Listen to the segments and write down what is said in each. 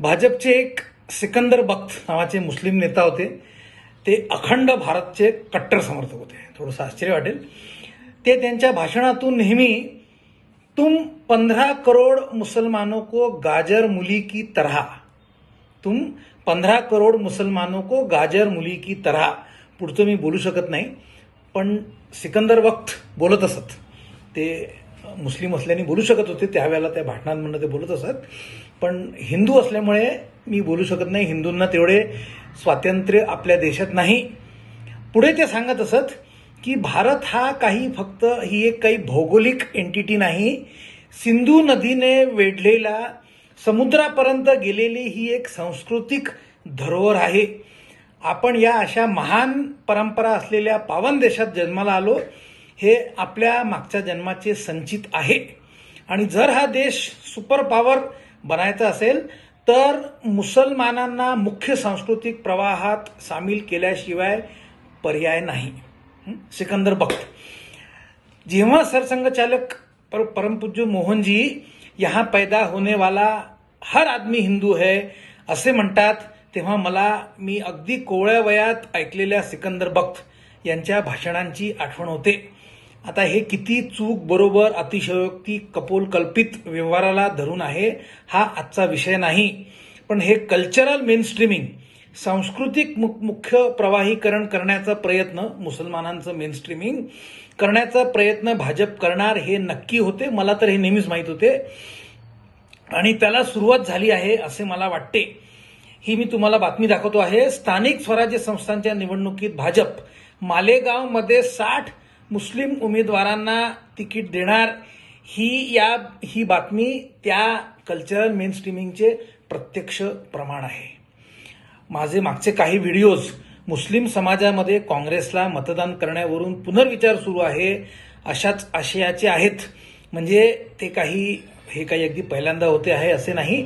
भाजपचे एक सिकंदर बख्त नावाचे मुस्लिम नेता होते. ते अखंड भारतचे कट्टर समर्थक होते. थोडंसं आश्चर्य वाटेल. ते त्यांच्या भाषणातून नेहमी तुम पंधरा करोड मुसलमानों को गाजर मुली की तरह. तुम पंधरा करोड मुसलमानों को गाजर मुली की तरह. पुढचं मी बोलू शकत नाही पण सिकंदर वक्त बोलत असत. ते मुस्लिम असल्याने बोलू शकत होते त्यावेळेला त्या भाषणांमधनं ते बोलत असत. पण हिंदू असल्यामुळे मी बोलू शकत नाही. हिंदूंना तेवढे स्वातंत्र्य आपल्या देशात नाही. पुढे ते सांगत असत की भारत हा काही फक्त ही एक काही भौगोलिक एंटिटी नाही. सिंधू नदीने वेढलेला समुद्रापर्यंत गेलेली ही एक सांस्कृतिक धरोहर आहे. आपण या अशा महान परंपरा असलेल्या पावन देशात जन्माला आलो. हे आपल्या मागच्या जन्माचे संचित आहे. आणि जर हा देश सुपर पॉवर बनायचा असेल तर मुसलमानांना मुख्य सांस्कृतिक प्रवाहात सामील केल्याशिवाय पर्याय नाही. सिकंदर बख्त जेव्हा सरसंघचालक पर परमपूज्य मोहनजी यहाँ पैदा होने वाला हर आदमी हिंदू है असे म्हणतात तेव्हा मला मी अगदी कोवळ्या वयात ऐकलेल्या सिकंदर बख्त यांच्या भाषणांची आठवण होते. आता हे किती चूक बरोबर अतिशयोक्ती कपोल कल्पित व्यवहाराला धरून आहे हा आजचा विषय नाही. पण हे कल्चरल मेनस्ट्रीमिंग सांस्कृतिक मु- मुख्य प्रवाहीकरण करण्याचा प्रयत्न मुसलमानांचं मेनस्ट्रीमिंग करण्याचा प्रयत्न भाजप करणार हे नक्की होते. मला तर हे नेहमीच माहीत होते. आणि त्याला सुरुवात झाली आहे असे मला वाटते. ही मी तुम्हाला बातमी दाखवतो आहे. स्थानिक स्वराज्य संस्थांच्या निवडणुकीत भाजप मालेगावमध्ये साठ मुस्लिम उमेदवारांना तिकीट देणार ही या ही बातमी त्या कल्चरल मेन स्ट्रीमिंगचे प्रत्यक्ष प्रमाण आहे. माझे मागचे काही व्हिडिओज मुस्लिम समाजामध्ये काँग्रेसला मतदान करण्यावरून पुनर्विचार सुरू आहे अशाच आशयाचे आहेत. म्हणजे ते काही हे काही अगदी पहिल्यांदा होते आहे असे नाही.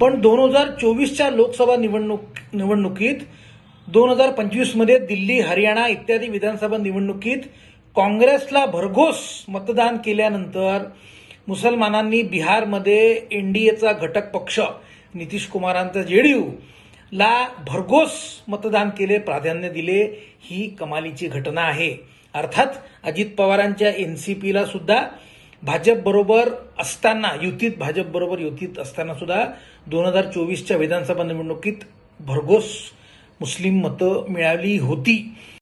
पण दोन हजार चोवीसच्या लोकसभा निवडणूक निवडणुकीत दोन हजार पंचवीसमध्ये दिल्ली हरियाणा इत्यादी विधानसभा निवडणुकीत काँग्रेसला भरघोस मतदान केल्यानंतर मुसलमानांनी बिहारमध्ये एन डी एचा घटक पक्ष नितीश कुमारांचा जेडीयू ला भरघोस मतदान केले प्राधान्य दिले. ही कमालीची घटना आहे. अर्थात अजित पवारांच्या एनसीपीला सुद्धा भाजपबरोबर असताना युतीत भाजपबरोबर युतीत असताना सुद्धा दोन हजार चोवीसच्या विधानसभा निवडणुकीत भरघोस मुस्लिम मतं मिळाली होती.